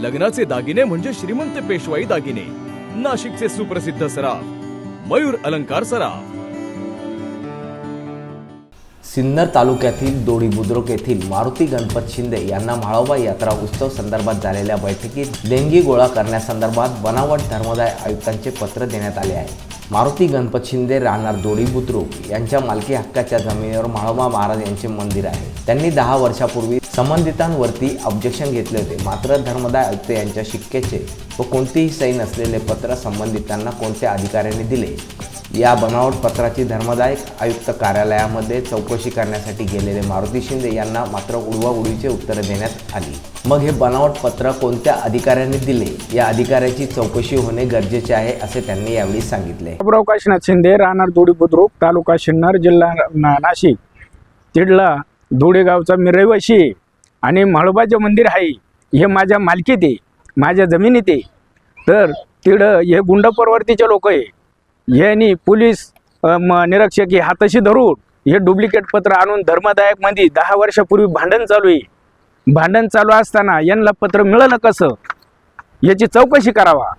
लग्नाचे दागिने म्हणजे श्रीमंत पेशवाई दागिने. नाशिकचे सुप्रसिद्ध सराफ मयूर अलंकार सराफ. सिन्नर तालुक्यातील दोडी बुद्रुक येथील मारुती गणपत शिंदे यांना म्हाळोबा यात्रा उत्सव संदर्भात झालेल्या बैठकीत देणगी गोळा करण्यासंदर्भात बनावट धर्मदाय आयुक्तांचे पत्र देण्यात आले आहे. मारुती गणपत शिंदे राहणार दोडी बुद्रुक यांच्या मालकी हक्काच्या जमिनीवर म्हाळोबा महाराज यांचे मंदिर आहे. त्यांनी दहा वर्षापूर्वी संबंधितांवरती ऑब्जेक्शन घेतले होते. मात्र धर्मदाय आयुक्त यांच्या शिक्केचे व कोणतीही सही नसलेले पत्र संबंधितांना कोणत्या अधिकाऱ्यांनी दिले? या बनावट पत्राची धर्मदाय आयुक्त कार्यालयामध्ये चौकशी करण्यासाठी गेलेले मारुती शिंदे यांना मात्र उडवाउडीचे उत्तरं देण्यात आली. मग हे बनावट पत्र कोणत्या अधिकाऱ्यांनी दिले? या अधिकाऱ्याची चौकशी होणे गरजेचे आहे असे त्यांनी यावेळी सांगितले. बाबुराव काशीनाथ शिंदे राहणार धुडी बुद्रुक तालुका शिन्नर जिल्हा नाशिक तिडला धुळे गावचा मी रहिवाशी. आणि म्हाळोबाचं मंदिर आहे हे माझ्या मालकीत आहे माझ्या जमिनीत आहे. तर तिकडं हे गुंड परवर्तीचे लोक आहे. यांनी पोलीस म- निरीक्षक हे हाताशी धरून हे डुप्लिकेट पत्र आणून धर्मदायकमध्ये दहा वर्षापूर्वी भांडण चालू आहे. भांडण चालू असताना यांना पत्र मिळालं कसं? याची चौकशी करावा.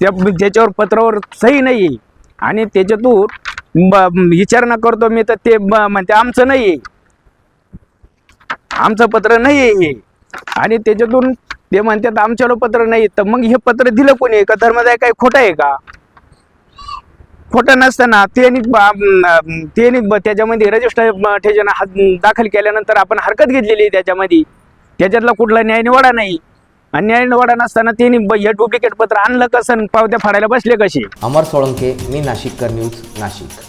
त्या ज्याच्यावर पत्रावर सही नाही आहे आणि त्याच्यातून ब- विचारणा करतो मी तर ते म्हणते आमचं नाही आहे. आमचं पत्र नाही आहे हे. आणि त्याच्यातून ते म्हणतात आमच्याला पत्र नाही. तर मग हे पत्र दिलं कोणी? का धर्मदाय काय खोटं आहे का? खोटं नसताना त्यांनी त्यांनी त्याच्यामध्ये रजिस्टर ठेजन हात दाखल केल्यानंतर आपण हरकत घेतलेली त्याच्यामध्ये. त्याच्यातला कुठला न्याय निवाडा नाही. आणि न्याय निवाडा नसताना त्यांनी ब- हे डुप्लिकेट पत्र आणलं कसं? आणि पावत्या फाडायला बसले कसे? अमर सोळंके मी नाशिककर न्यूज नाशिक.